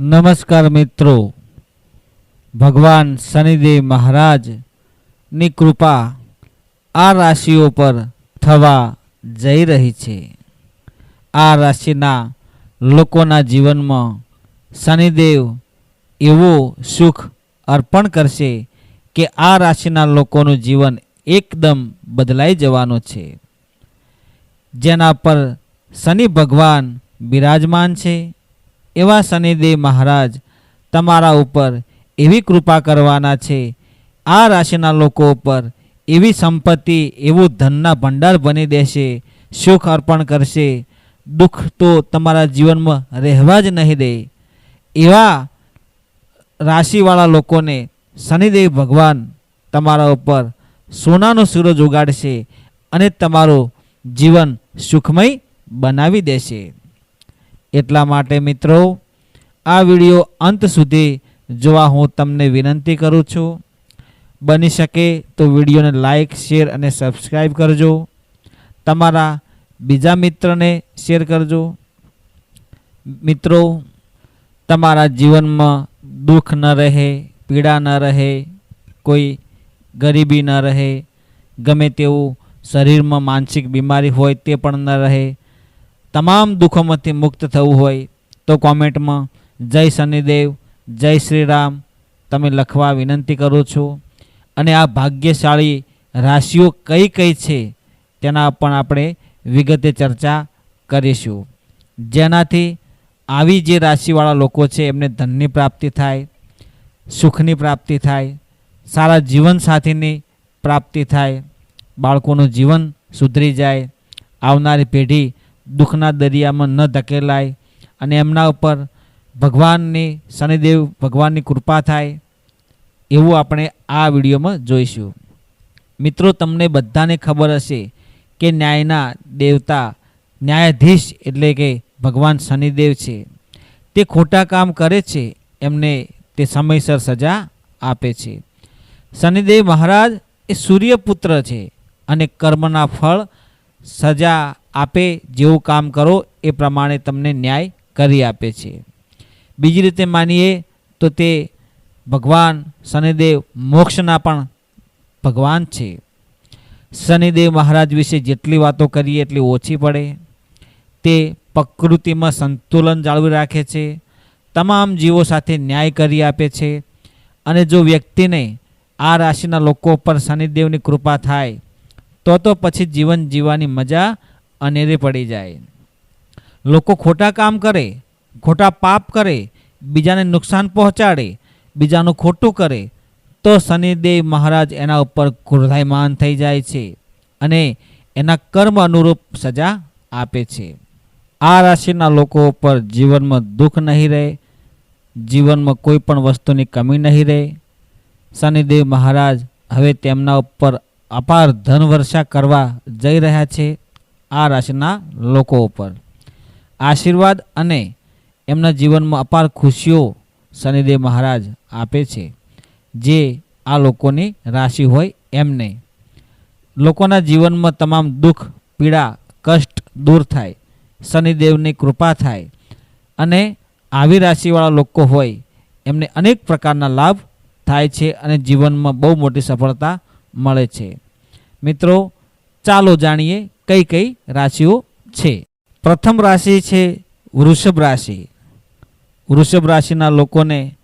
નમસ્કાર મિત્રો. ભગવાન શનિદેવ મહારાજની કૃપા આ રાશિઓ પર થવા જઈ રહી છે. આ રાશિના લોકોના જીવનમાં શનિદેવ એવો સુખ અર્પણ કરશે કે આ રાશિના લોકોનું જીવન એકદમ બદલાઈ જવાનું છે. જેના પર શનિ ભગવાન બિરાજમાન છે. એવા શનિદેવ મહારાજ તમારા ઉપર એવી કૃપા કરવાના છે. આ રાશિના લોકો ઉપર એવી સંપત્તિ, એવું ધનના ભંડાર બની દેશે, સુખ અર્પણ કરશે. દુઃખ તો તમારા જીવનમાં રહેવા જ નહીં દે. એવા રાશિવાળા લોકોને શનિદેવ ભગવાન તમારા ઉપર સોનાનો સૂરજ ઉગાડશે અને તમારું જીવન સુખમય બનાવી દેશે. એટલા માટે મિત્રો, આ વીડિયો અંત સુધી જોવા હું તમને વિનંતી કરું છું. બની શકે તો વિડીયોને લાઈક, શેર અને સબસ્ક્રાઈબ કરજો. તમારા બીજા મિત્રને શેર કરજો. મિત્રો, તમારા જીવનમાં દુઃખ ન રહે, પીડા ન રહે, કોઈ ગરીબી ન રહે, ગમે તેવું શરીરમાં માનસિક બીમારી હોય તે પણ ન રહે તમામ દુઃખોમાંથી મુક્ત થવું હોય તો કોમેન્ટમાં જય શનિદેવ, જય શ્રી રામ તમે લખવા વિનંતી કરું છું. અને આ ભાગ્યશાળી રાશિઓ કઈ કઈ છે તેના પણ આપણે વિગતે ચર્ચા કરીશું. જેનાથી આવી જે રાશિવાળા લોકો છે એમને ધનની પ્રાપ્તિ થાય, સુખની પ્રાપ્તિ થાય, સારા જીવનસાથીની પ્રાપ્તિ થાય, બાળકોનું જીવન સુધરી જાય, આવનારી પેઢી દુઃખના દરિયામાં ન ધકેલાય અને એમના ઉપર ભગવાનની શનિદેવ ભગવાનની કૃપા થાય, એવું આપણે આ વિડીયોમાં જોઈશું. મિત્રો, તમને બધાને ખબર હશે કે ન્યાયના દેવતા ન્યાયાધીશ એટલે કે ભગવાન શનિદેવ છે. તે ખોટા કામ કરે છે, એમને તે સમયસર સજા આપે છે. શનિદેવ મહારાજ એ સૂર્યપુત્ર છે અને કર્મના ફળ સજા આપે જેવું કામ કરો એ પ્રમાણે તમને ન્યાય કરી આપે છે. બીજી રીતે માનીએ તો તે ભગવાન શનિદેવ મોક્ષના પણ ભગવાન છે. શનિદેવ મહારાજ વિશે જેટલી વાતો કરીએ એટલી ઓછી પડે. તે પ્રકૃતિમાં સંતુલન જાળવી રાખે છે. તમામ જીવો સાથે ન્યાય કરી આપે છે. અને જો વ્યક્તિને આ રાશિના લોકો પર શનિદેવની કૃપા થાય, તો તો પછી જીવન જીવવાની મજા અનેરી પડી જાય. લોકો ખોટા કામ કરે, ખોટા પાપ કરે, બીજાને નુકસાન પહોંચાડે, બીજાનું ખોટું કરે, તો શનિદેવ મહારાજ એના ઉપર ક્રોધાયમાન થઈ જાય છે અને એના કર્મ અનુરૂપ સજા આપે છે. આ રાશિના લોકો ઉપર જીવનમાં દુઃખ નહીં રહે, જીવનમાં કોઈ પણ વસ્તુની કમી નહીં રહે. શનિદેવ મહારાજ હવે તેમના ઉપર અપાર ધન વર્ષા કરવા જઈ રહ્યા છે. આ રાશિના લોકો ઉપર. આશીર્વાદ અને એમના જીવનમાં અપાર ખુશીઓ શનિદેવ મહારાજ આપે છે, જે આ લોકોની રાશિ હોય એમને. લોકોના જીવનમાં તમામ દુઃખ, પીડા, કષ્ટ દૂર થાય, શનિદેવની કૃપા થાય અને આવી રાશિવાળા લોકો હોય એમને અનેક પ્રકારના લાભ થાય છે અને જીવનમાં બહુ મોટી સફળતા મળે છે. મિત્રો ચાલો જાણીએ કઈ કઈ રાશિઓ છે. પ્રથમ રાશિ છે વૃષભ રાશિ. વૃષભ રાશિના લોકોને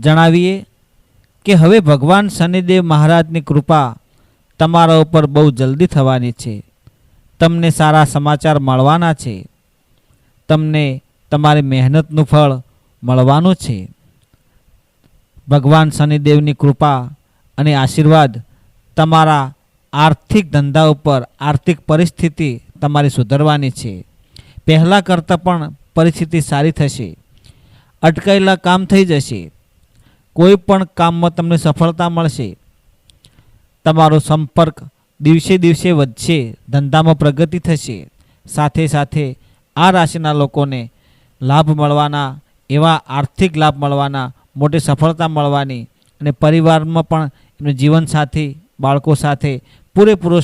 જણાવીએ કે હવે ભગવાન શનિદેવ મહારાજની કૃપા તમારા ઉપર બહુ જલ્દી થવાની છે. તમને સારા સમાચાર મળવાના છે. તમને તમારી મહેનતનું ફળ મળવાનું છે. ભગવાન શનિદેવની કૃપા અને આશીર્વાદ તમારા આર્થિક ધંધા ઉપર આર્થિક પરિસ્થિતિ તમારી સુધરવાની છે. પહેલાં કરતાં પણ પરિસ્થિતિ સારી થશે. અટકાયેલા કામ થઈ જશે. કોઈ પણ કામમાં તમને સફળતા મળશે. તમારો સંપર્ક દિવસે દિવસે વધશે, ધંધામાં પ્રગતિ થશે. સાથે સાથે આ રાશિના લોકોને લાભ મળવાના, એવા આર્થિક લાભ મળવાના, મોટી સફળતા મળવાની અને પરિવારમાં પણ એમનું જીવનસાથી બાળકો સાથે પૂરેપૂરો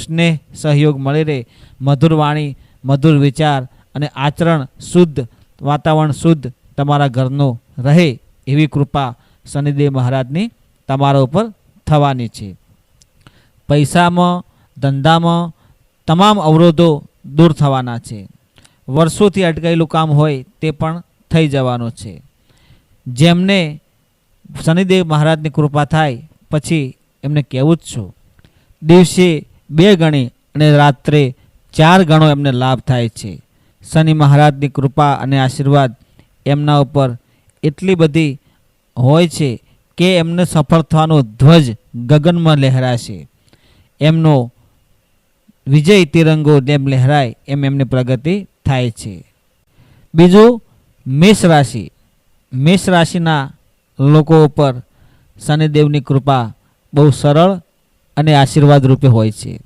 સહયોગ મળી રહે. મધુર વાણી, મધુર વિચાર અને આચરણ શુદ્ધ, વાતાવરણ શુદ્ધ તમારા ઘરનો રહે એવી કૃપા શનિદેવ મહારાજની તમારા ઉપર થવાની છે. પૈસામાં, ધંધામાં તમામ અવરોધો દૂર થવાના છે. વર્ષોથી અટકાયેલું કામ હોય તે પણ થઈ જવાનું છે. જેમને શનિદેવ મહારાજની કૃપા થાય, પછી એમને કહેવું જ છું. દિવસે બે ગણી અને રાત્રે ચાર ગણો એમને લાભ થાય છે. શનિ મહારાજની કૃપા અને આશીર્વાદ એમના ઉપર એટલી બધી હોય છે કે એમને સફળ થવાનો ધ્વજ ગગનમાં લહેરાશે. એમનો વિજય તિરંગો જેમ લહેરાય એમ એમની પ્રગતિ થાય છે. બીજું મેષ રાશિ. મેષ રાશિના લોકો ઉપર શનિદેવની કૃપા બહુ સરળ અને આશીર્વાદ રૂપે હોય છે.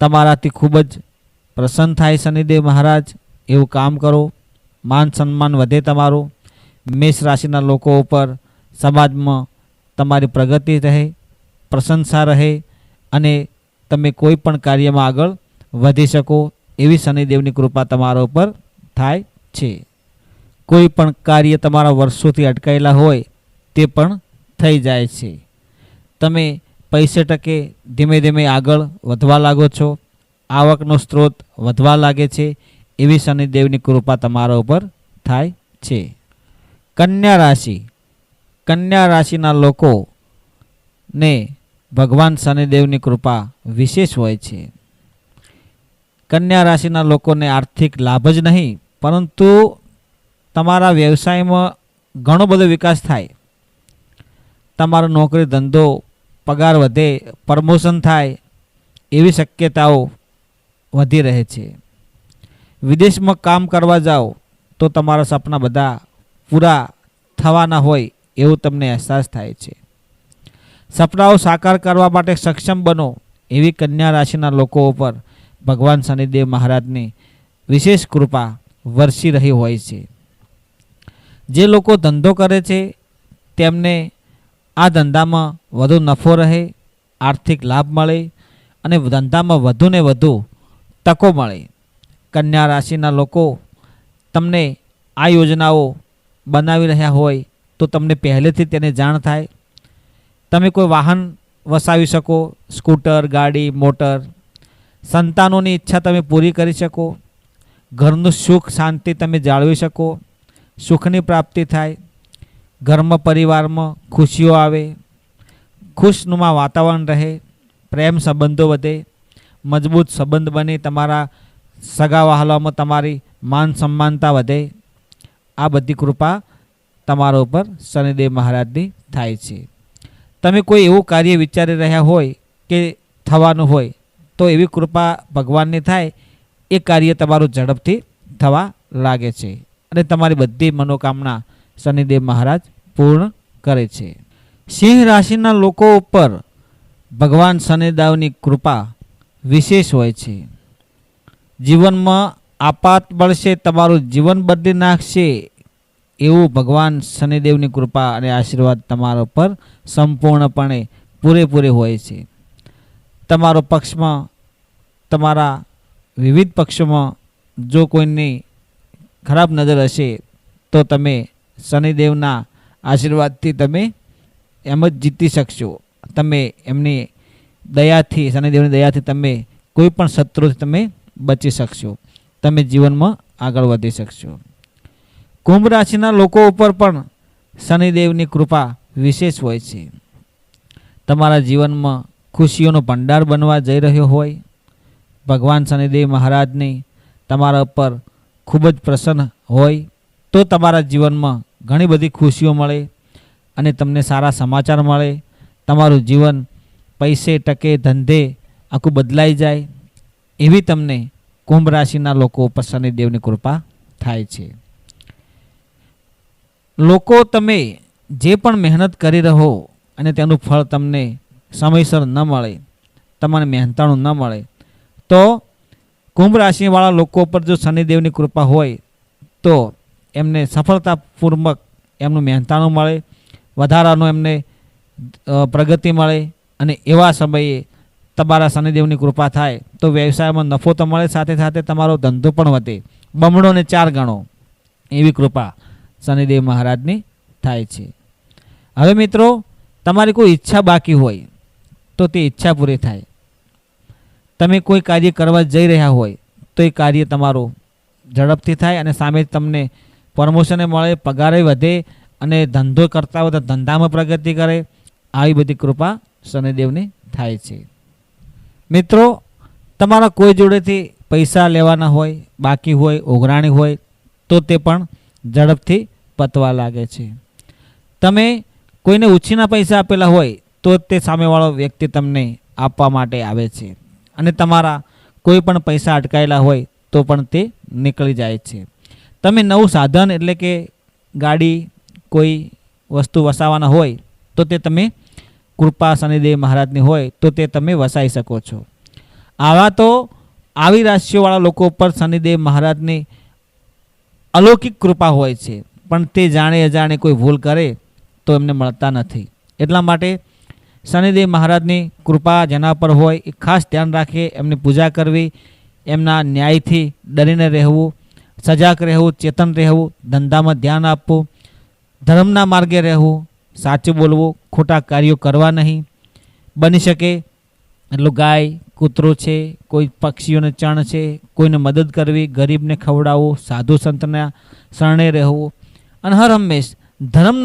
તમારાથી ખૂબ જ પ્રસન્ન થાય શનિદેવ મહારાજ, એવું કામ કરો. માન સન્માન વધે તમારું. મેષ રાશિના લોકો ઉપર સમાજમાં તમારી પ્રગતિ રહે, પ્રશંસા રહે અને તમે કોઈ પણ કાર્યમાં આગળ વધી શકો એવી શનિદેવની કૃપા તમારા ઉપર થાય છે. કોઈ પણ કાર્ય તમારા વર્ષોથી અટકાયેલા હોય તે પણ થઈ જાય છે. તમે પૈસે ટકે ધીમે ધીમે આગળ વધવા લાગો છો. આવકનો સ્ત્રોત વધવા લાગે છે. એવી શનિદેવની કૃપા તમારા ઉપર થાય છે. કન્યા રાશિ. કન્યા રાશિના લોકોને ભગવાન શનિદેવની કૃપા વિશેષ હોય છે. કન્યા રાશિના લોકોને આર્થિક લાભ જ નહીં, પરંતુ તમારા વ્યવસાયમાં ઘણો બધો વિકાસ થાય. તમારો નોકરી ધંધો પગાર વધે, પ્રમોશન થાય, એવી શક્યતાઓ વધી રહે છે. વિદેશમાં કામ કરવા જાઓ, તો તમારા સપના બધા પૂરા થવાના હોય એવું તમને અહેસાસ થાય છે. સપનાઓ સાકાર કરવા માટે સક્ષમ બનો એવી કન્યા રાશિના લોકો ઉપર ભગવાન શનિદેવ મહારાજની વિશેષ કૃપા વરસી રહી હોય છે. જે લોકો ધંધો કરે છે, તેમને આ ધંધામાં વધુ નફો રહે, આર્થિક લાભ મળે અને ધંધામાં વધુ ને વધુ તકો મળે. કન્યા રાશિના લોકો તમને આ યોજનાઓ બનાવી રહ્યા હોય તો તમને પહેલેથી તેને જાણ થાય. તમે કોઈ વાહન વસાવી શકો, સ્કૂટર, ગાડી, મોટર, સંતાનોની ઈચ્છા તમે પૂરી કરી શકો. ઘરનું સુખ શાંતિ તમે જાળવી શકો. સુખની પ્રાપ્તિ થાય. ઘરમાં પરિવારમાં ખુશીઓ આવે, ખુશનુમા વાતાવરણ રહે, પ્રેમ સંબંધો વધે, મજબૂત સંબંધ બને, તમારા સગા વહાલામાં તમારી માન સન્માનતા વધે. આ બધી કૃપા તમારા ઉપર શનિદેવ મહારાજની થાય છે. તમે કોઈ એવું કાર્ય વિચારી રહ્યા હોય કે થવાનું હોય, તો એવી કૃપા ભગવાનની થાય, એ કાર્ય તમારું ઝડપથી થવા લાગે છે. અને તમારી બધી મનોકામના શનિદેવ મહારાજ પૂર્ણ કરે છે. સિંહ રાશિના લોકો ઉપર ભગવાન શનિદેવની કૃપા વિશેષ હોય છે. જીવનમાં આપાત બળશે, તમારું જીવન બદલી નાખશે એવું ભગવાન શનિદેવની કૃપા અને આશીર્વાદ તમારા પર સંપૂર્ણપણે પૂરેપૂરે હોય છે. તમારો પક્ષમાં, તમારા વિવિધ પક્ષોમાં જો કોઈની ખરાબ નજર હશે, તો તમે શનિદેવના આશીર્વાદથી તમે એમ જ જીતી શકશો. તમે એમની દયાથી શનિદેવની દયાથી તમે કોઈ પણ શત્રુથી તમે બચી શકશો. તમે જીવનમાં આગળ વધી શકશો. કુંભ રાશિના લોકો ઉપર પણ શનિદેવની કૃપા વિશેષ હોય છે. તમારા જીવનમાં ખુશીઓનો ભંડાર બનવા જઈ રહ્યો હોય. ભગવાન શનિદેવ મહારાજની તમારા ઉપર ખૂબ જ પ્રસન્ન હોય. તો તમારા જીવનમાં ઘણી બધી ખુશીઓ મળે અને તમને સારા સમાચાર મળે. તમારું જીવન પૈસે, ટકે, ધંધે આખું બદલાઈ જાય. એવી તમને કુંભ રાશિના લોકો ઉપર શનિદેવની કૃપા થાય છે. લોકો તમે જે પણ મહેનત કરી રહો અને તેનું ફળ તમને સમયસર ન મળે, તમારે મહેનતાણું ન મળે, તો કુંભ રાશિવાળા લોકો પર જો શનિદેવની કૃપા હોય, તો એમને સફળતાપૂર્વક એમનું મહેનતાણું મળે, વધારાનું એમને પ્રગતિ મળે અને એવા સમયે તમારા શનિદેવની કૃપા થાય તો વ્યવસાયમાં નફો તો મળે, સાથે સાથે તમારો ધંધો પણ વધે. બમણો ને ચાર ગણો એવી કૃપા શનિદેવ મહારાજની થાય છે. હવે મિત્રો, તમારી કોઈ ઈચ્છા બાકી હોય તો તે ઈચ્છા પૂરી થાય. તમે કોઈ કાર્ય કરવા જઈ રહ્યા હોય તો એ કાર્ય તમારું ઝડપથી થાય અને સામે તમને પ્રમોશને મળે, પગારે વધે અને ધંધો કરતા હોય ધંધામાં પ્રગતિ કરે, આવી બધી કૃપા શનિદેવની થાય છે. મિત્રો, તમારા કોઈ જોડેથી પૈસા લેવાના હોય, બાકી હોય ઓઘરાણી હોય, તો તે પણ ઝડપથી પતવા લાગે છે. તમે કોઈને ઉછીના પૈસા આપેલા હોય, તો તે સામેવાળો વ્યક્તિ તમને આપવા માટે આવે છે. અને તમારા કોઈ પણ પૈસા અટકાયેલા હોય, તો પણ તે નીકળી જાય છે. તમે નવું સાધન એટલે કે ગાડી કોઈ વસ્તુ વસાવવાના હોય, તો તે તમે કૃપા શનિદેવ મહારાજની હોય, તો તે તમે વસાવી શકો છો. આવા તો આવી રાશિઓવાળા લોકો પર શનિદેવ મહારાજની અલૌકિક કૃપા હોય છે, પણ તે જાણે અજાણે કોઈ ભૂલ કરે તો એમને મળતા નથી. એટલા માટે શનિદેવ મહારાજની કૃપા જેના પર હોય એ ખાસ ધ્યાન રાખીએ એમની પૂજા કરવી, એમના ન્યાયથી ડરીને રહેવું સજાગ રહેવું, ચેતન રહેવું, ધંધામાં ધ્યાન આપવું, ધર્મના માર્ગે રહેવું, સાચું બોલવું, ખોટા કાર્યો કરવા નહીં. બની શકે એટલું ગાય, કૂતરો છે, કોઈ પક્ષીઓને ચણ છે, કોઈને મદદ કરવી, ગરીબને ખવડાવવું, સાધુ સંતના શરણે રહેવું. અને હર હંમેશ ધર્મના